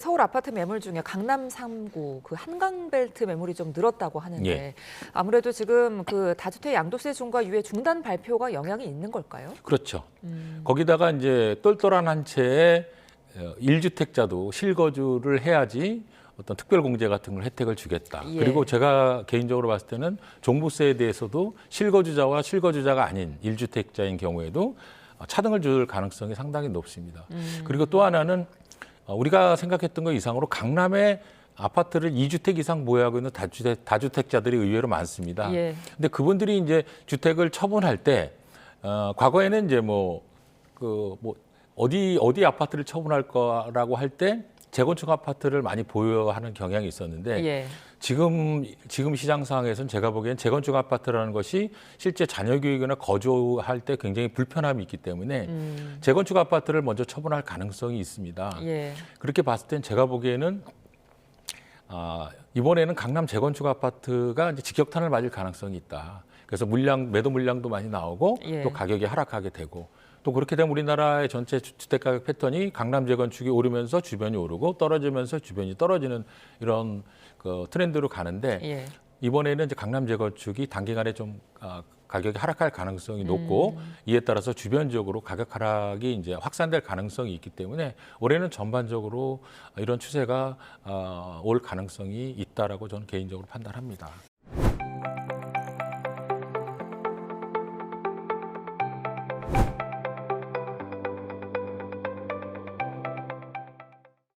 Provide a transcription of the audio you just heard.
서울 아파트 매물 중에 강남 3구 그 한강벨트 매물이 좀 늘었다고 하는데 예. 아무래도 지금 그 다주택 양도세 중과 유예 중단 발표가 영향이 있는 걸까요? 그렇죠. 음. 거기다가 이제 똘똘한 한 채에 어, 1주택자도 실거주를 해야지 어떤 특별 공제 같은 걸 혜택을 주겠다. 예. 그리고 제가 개인적으로 봤을 때는 종부세에 대해서도 실거주자와 실거주자가 아닌 1주택자인 경우에도 어, 차등을 줄 가능성이 상당히 높습니다. 음. 그리고 또 하나는 어, 우리가 생각했던 것 이상으로 강남에 아파트를 2주택 이상 보유하고 있는 다주택, 다주택자들이 의외로 많습니다. 예. 근데 그분들이 이제 주택을 처분할 때 어, 과거에는 이제 뭐 그뭐 어디 어디 아파트를 처분할 거라고 할 때 재건축 아파트를 많이 보유하는 경향이 있었는데 예. 지금 지금 시장 상황에서는 제가 보기엔 재건축 아파트라는 것이 실제 자녀 교육이나 거주할 때 굉장히 불편함이 있기 때문에 음. 재건축 아파트를 먼저 처분할 가능성이 있습니다. 예. 그렇게 봤을 땐 제가 보기에는 아, 이번에는 강남 재건축 아파트가 이제 직격탄을 맞을 가능성이 있다. 그래서 물량 매도 물량도 많이 나오고 예. 또 가격이 하락하게 되고 또 그렇게 되면 우리나라의 전체 주- 주택 가격 패턴이 강남 재건축이 오르면서 주변이 오르고 떨어지면서 주변이 떨어지는 이런 그 트렌드로 가는데 예. 이번에는 이제 강남 재건축이 단기간에 좀 아, 가격이 하락할 가능성이 높고 이에 따라서 주변적으로 가격 하락이 이제 확산될 가능성이 있기 때문에 올해는 전반적으로 이런 추세가 아, 올 가능성이 있다라고 저는 개인적으로 판단합니다.